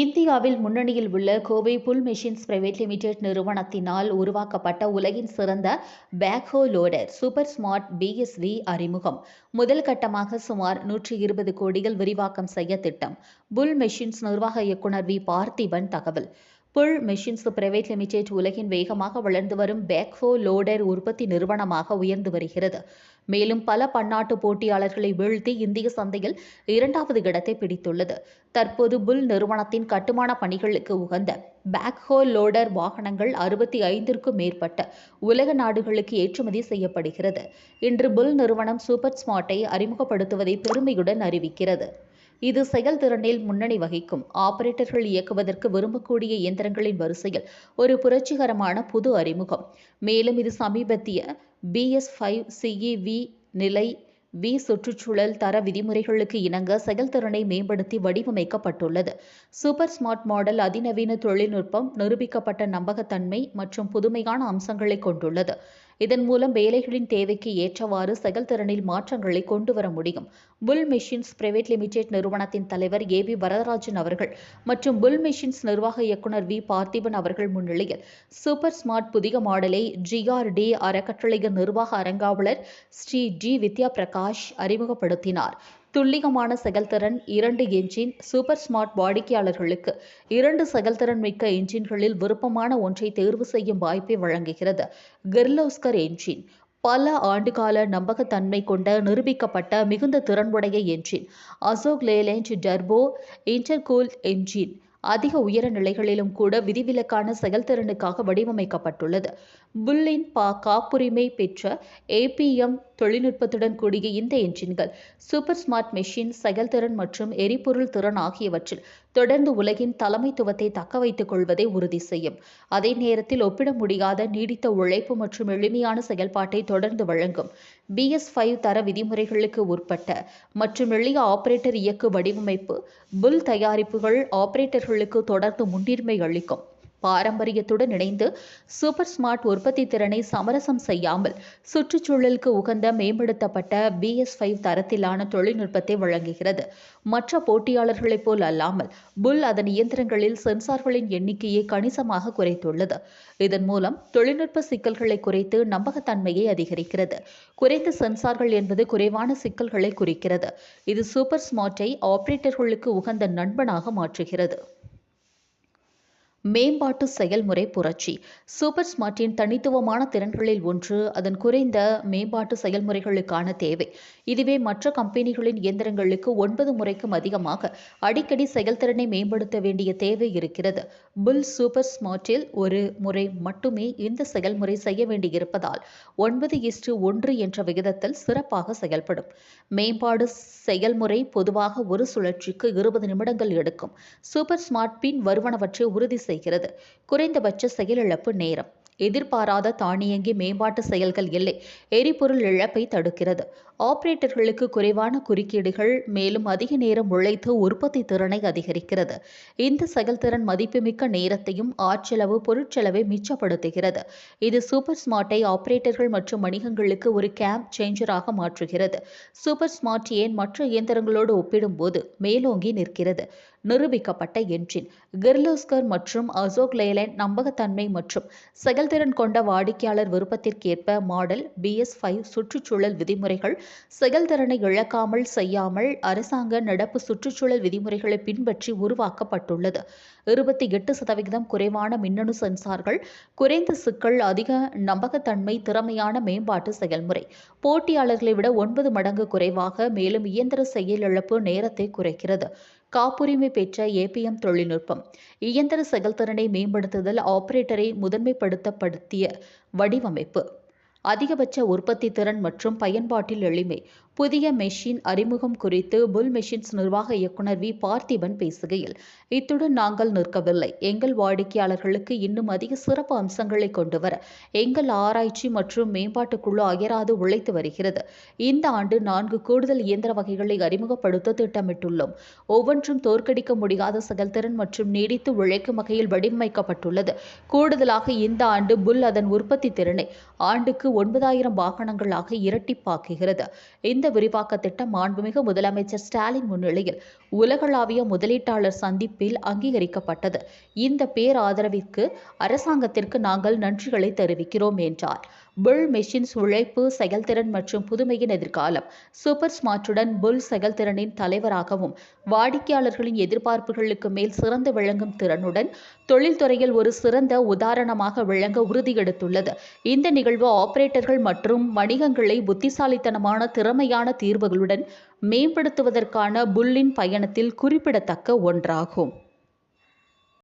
இந்தியாவில் முன்னணியில் உள்ள Kovai bull machines private limited நிறுவனத்தினால் உருவாக்கப்பட்ட உலகின் சிறந்த backhoe loader super smart BSV அறிமுகம். முதல் கட்டமாக சுமார் நூற்றி இருபது கோடியில் விரிவாக்கம் செய்ய திட்டம். புல் மெஷின்ஸ் நிர்வாக இயக்குனர் வி. பார்த்திபன் தகவல். புல் மிஷின்ஸ் பிரைவேட் லிமிடெட் உலகின் வேகமாக வளர்ந்து வரும் பேக்ஹோ லோடர் உற்பத்தி நிறுவனமாக உயர்ந்து வருகிறது. மேலும் பல பன்னாட்டு போட்டியாளர்களை வீழ்த்தி இந்திய சந்தையில் இரண்டாவது இடத்தை பிடித்துள்ளது. தற்போது புல் நிறுவனத்தின் கட்டுமான பணிகளுக்கு உகந்த பேக்ஹோ லோடர் வாகனங்கள் அறுபத்தி ஐந்திற்கும் மேற்பட்ட உலக நாடுகளுக்கு ஏற்றுமதி செய்யப்படுகிறது. இன்று புல் நிறுவனம் சூப்பர் ஸ்மார்ட்டை அறிமுகப்படுத்துவதை பெருமையுடன் அறிவிக்கிறது. இது செயல்திறனில் முன்னணி வகிக்கும். ஆபரேட்டர்கள் இயக்குவதற்கு விரும்பக்கூடிய இயந்திரங்களின் வரிசையில் ஒரு புரட்சிகரமான புது அறிமுகம். மேலும் இது சமீபத்திய பிஎஸ் ஃபைவ் சிஇவி நிலை வி சுற்றுச்சூழல் தர விதிமுறைகளுக்கு இணங்க செயல்திறனை மேம்படுத்தி வடிவமைக்கப்பட்டுள்ளது. சூப்பர் ஸ்மார்ட் மாடல் அதிநவீன தொழில்நுட்பம் நிரூபிக்கப்பட்ட நம்பகத்தன்மை மற்றும் புதுமையான அம்சங்களை கொண்டுள்ளது. இதன் மூலம் வேலைகளின் தேவைக்கு ஏற்றவாறு செயல்திறனில் மாற்றங்களை கொண்டு வர முடியும். புல் மெஷின்ஸ் பிரைவேட் லிமிடெட் நிறுவனத்தின் தலைவர் ஏ வி வரதராஜன் அவர்கள் மற்றும் புல் மெஷின்ஸ் நிர்வாக இயக்குனர் வி பார்த்திபன் அவர்கள் முன்னிலையில் சூப்பர் ஸ்மார்ட் புதிய மாடலை ஜிஆர்டி அறக்கட்டளையின் நிர்வாக அரங்காவலர் ஸ்ரீ ஜி வித்யா பிரகாஷ் அறிமுகப்படுத்தினார். துல்லியமான செயல்திறன் இரண்டு என்ஜின் சூப்பர் ஸ்மார்ட் வாடிக்கையாளர்களுக்கு இரண்டு செயல்திறன் மிக்க என்ஜின்களில் விருப்பமான ஒன்றை தேர்வு செய்யும் வாய்ப்பை வழங்குகிறது. கிர்லோஸ்கர் என்ஜின் பல ஆண்டுகால நம்பகத்தன்மை கொண்ட நிரூபிக்கப்பட்ட மிகுந்த திறனுடைய engine. Ashok Leyland turbo intercool engine அதிக உயர நிலைகளிலும் கூட விதிவிலக்கான செயல்திறனுக்காக வடிவமைக்கப்பட்டுள்ளது. புல்லின் பா காப்புரிமை பெற்ற ஏபிஎம் தொழில்நுட்பத்துடன் கூடிய இந்த என்ஜின்கள் சூப்பர் ஸ்மார்ட் மெஷின் செயல்திறன் மற்றும் எரிபொருள் திறன் ஆகியவற்றில் தொடர்ந்து உலகின் தலைமைத்துவத்தை தக்க வைத்துக் கொள்வதை உறுதி செய்யும். அதே நேரத்தில் ஒப்பிட முடியாத நீடித்த உழைப்பு மற்றும் எளிமையான செயல்பாட்டை தொடர்ந்து வழங்கும் பிஎஸ் ஃபைவ் தர விதிமுறைகளுக்கு உட்பட்ட மற்றும் எளிய ஆபரேட்டர் இயக்கு வடிவமைப்பு புல் தயாரிப்புகள் ஆபரேட்டர்களுக்கு தொடர்ந்து முன்னுரிமை அளிக்கும். பாரம்பரியத்துடன் இணைந்து சூப்பர் ஸ்மார்ட் உற்பத்தி திறனை சமரசம் செய்யாமல் சுற்றுச்சூழலுக்கு உகந்த மேம்படுத்தப்பட்ட பிஎஸ் ஃபைவ் தரத்திலான தொழில்நுட்பத்தை வழங்குகிறது. மற்ற போட்டியாளர்களைப் போல் அல்லாமல் புல் அதன் இயந்திரங்களில் சென்சார்களின் எண்ணிக்கையை கணிசமாக குறைத்துள்ளது. இதன் மூலம் தொழில்நுட்ப சிக்கல்களை குறைத்து நம்பகத்தன்மையை அதிகரிக்கிறது. குறைந்த சென்சார்கள் என்பது குறைவான சிக்கல்களை குறிக்கிறது. இது சூப்பர் ஸ்மார்ட்டை ஆபரேட்டர்களுக்கு உகந்த நண்பனாக மாற்றுகிறது. மேம்பாட்டு செயல்முறை புரட்சி. சூப்பர் ஸ்மார்ட்டின் தனித்துவமான திறன்களில் ஒன்று அதன் குறைந்த மேம்பாட்டு செயல்முறைகளுக்கான தேவை. இதுவே மற்ற கம்பெனிகளின் இயந்திரங்களுக்கு ஒன்பது முறைக்கும் அதிகமாக அடிக்கடி செயல்திறனை மேம்படுத்த வேண்டிய தேவை இருக்கிறது. புல் சூப்பர் ஸ்மார்ட்டில் ஒரு முறை மட்டுமே இந்த செயல்முறை செய்ய வேண்டியிருப்பதால் ஒன்பது இஸ்டு ஒன்று என்ற விகிதத்தில் சிறப்பாக செயல்படும். மேம்பாடு செயல்முறை பொதுவாக ஒரு சுழற்சிக்கு இருபது நிமிடங்கள் எடுக்கும். சூப்பர் ஸ்மார்ட் பின் வருவனவற்றை உறுதி செய்ய செய்கிறது. குறைந்தபட்ச செயலிழப்பு நேரம். எதிர்பாராத தானியங்கி மேம்பாட்டு செயல்கள் இல்லை. எரிபொருள் இழப்பை தடுக்கிறது. ஆபரேட்டர்களுக்கு குறைவான குறுக்கீடுகள் மேலும் அதிக நேரம் உழைத்து உற்பத்தி திறனை அதிகரிக்கிறது. இந்த செயல்திறன் மதிப்புமிக்க நேரத்தையும் ஆற்றளவு பொருட்செலவை மிச்சப்படுத்துகிறது. இது சூப்பர் ஸ்மார்ட்டை ஆபரேட்டர்கள் மற்றும் வணிகங்களுக்கு ஒரு கேம்ப் சேஞ்சராக மாற்றுகிறது. சூப்பர் ஸ்மார்ட் ஏன் மற்ற இயந்திரங்களோடு ஒப்பிடும்போது மேலோங்கி நிற்கிறது. நிரூபிக்கப்பட்ட என்ஜின் கிர்லோஸ்கர் மற்றும் அசோக் லேலண்ட் நம்பகத்தன்மை மற்றும் செயல்திறன் கொண்ட வாடிக்கையாளர் விருப்பத்திற்கேற்ப மாடல் பிஎஸ் ஃபைவ் சுற்றுச்சூழல் விதிமுறைகள் செயல்திறனை இழக்காமல் செய்யாமல் அரசாங்க நடப்பு சுற்றுச்சூழல் விதிமுறைகளை பின்பற்றி உருவாக்கப்பட்டுள்ளது. இருபத்தி எட்டு சதவிகிதம் குறைவான மின்னணு சென்சார்கள் குறைந்த சிக்கல் அதிக நம்பகத்தன்மை திறமையான மேம்பாட்டு செயல்முறை. போட்டியாளர்களை விட ஒன்பது மடங்கு குறைவாக மேலும் இயந்திர செயலிழப்பு நேரத்தை குறைக்கிறது. காப்புரிமை பெற்ற ஏபிஎம் தொழில்நுட்பம். இயந்திர செயல்திறனை மேம்படுத்துதல் ஆபரேட்டரை முதன்மைப்படுத்தப்படுத்திய வடிவமைப்பு. அதிகபட்ச உற்பத்தி திறன் மற்றும் பயன்பாட்டில் எளிமை. புதிய மெஷின் அறிமுகம் குறித்து புல் மெஷின்ஸ் நிர்வாக இயக்குனர் வி. பார்த்திபன் பேசுகையில் இத்துடன் நாங்கள் நிற்கவில்லை. எங்கள் வாடிக்கையாளர்களுக்கு இன்னும் அதிக சிறப்பு அம்சங்களை கொண்டு வர எங்கள் ஆராய்ச்சி மற்றும் மேம்பாட்டுக்குழு அயராது உழைத்து வருகிறது. இந்த ஆண்டு நான்கு கூடுதல் இயந்திர வகைகளை அறிமுகப்படுத்த திட்டமிட்டுள்ளோம். ஒவ்வொன்றும் தோற்கடிக்க முடியாத செயல்திறன் மற்றும் நீடித்து உழைக்கும் வகையில் வடிவமைக்கப்பட்டுள்ளது. கூடுதலாக இந்த ஆண்டு புல் அதன் உற்பத்தி திறனை ஆண்டுக்கு ஒன்பதாயிரம் வாகனங்களாக இரட்டிப்பாக்குகிறது. இந்த இந்த விரிவாக்க திட்டம் மாண்புமிகு முதலமைச்சர் ஸ்டாலின் முன்னிலையில் உலகளாவிய முதலீட்டாளர் சந்திப்பில் அங்கீகரிக்கப்பட்டது. இந்த பேராதரவிற்கு அரசாங்கத்திற்கு நாங்கள் நன்றிகளை தெரிவிக்கிறோம் என்றார். புல் மெஷின்ஸ் உழைப்பு செயல்திறன் மற்றும் புதுமையின் எதிர்காலம். சூப்பர் ஸ்மார்ட்டுடன் புல் செயல்திறனின் தலைவராகவும் வாடிக்கையாளர்களின் எதிர்பார்ப்புகளுக்கு மேல் சிறந்து விளங்கும் திறனுடன் தொழில்துறையில் ஒரு சிறந்த உதாரணமாக விளங்க உறுதியெடுத்துள்ளது இந்த நிகழ்வு ஆபரேட்டர்கள் மற்றும் வணிகங்களை புத்திசாலித்தனமான திறமையான தீர்வுகளுடன் மேம்படுத்துவதற்கான புல்லின் பயணத்தில் குறிப்பிடத்தக்க ஒன்றாகும்.